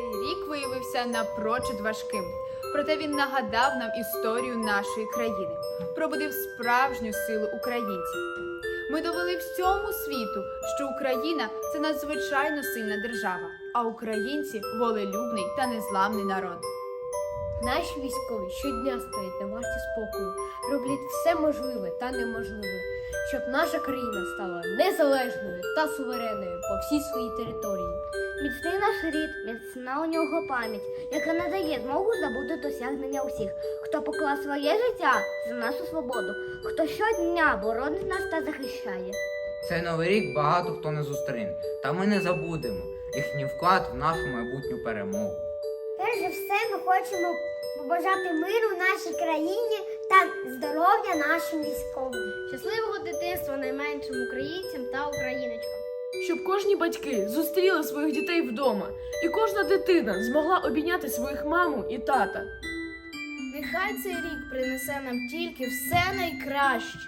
рік виявився напрочуд важким. Проте він нагадав нам історію нашої країни, пробудив справжню силу українців. Ми довели всьому світу, що Україна це надзвичайно сильна держава, а українці волелюбний та незламний народ. Наші військові щодня стоять на варті спокою, роблять все можливе та неможливе, щоб наша країна стала незалежною та суверенною по всій своїй території. Наш рід, міцна у нього пам'ять, яка надає змогу забути досягнення усіх, хто поклав своє життя за нашу свободу, хто щодня боронить нас та захищає. Цей новий рік багато хто не зустріне, та ми не забудемо їхній вклад в нашу майбутню перемогу. Перш за все, ми хочемо побажати миру нашій країні та здоров'я нашим військовим. Щасливого дитинства найменшим українцям та україночкам. Щоб кожні батьки зустріли своїх дітей вдома, і кожна дитина змогла обійняти своїх маму і тата. Нехай цей рік принесе нам тільки все найкраще.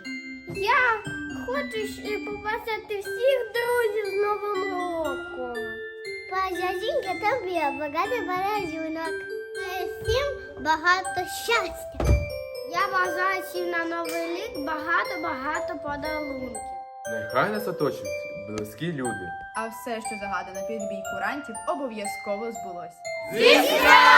Я хочу побачити всіх друзів з Новим роком. Пожалінка тобі, багато баражунок. Всім багато щастя. Я бажаю всім на новий рік багато-багато подарунків. Нехай нас оточують близькі люди. А все, що загадано під бій курантів, обов'язково збулось. Слава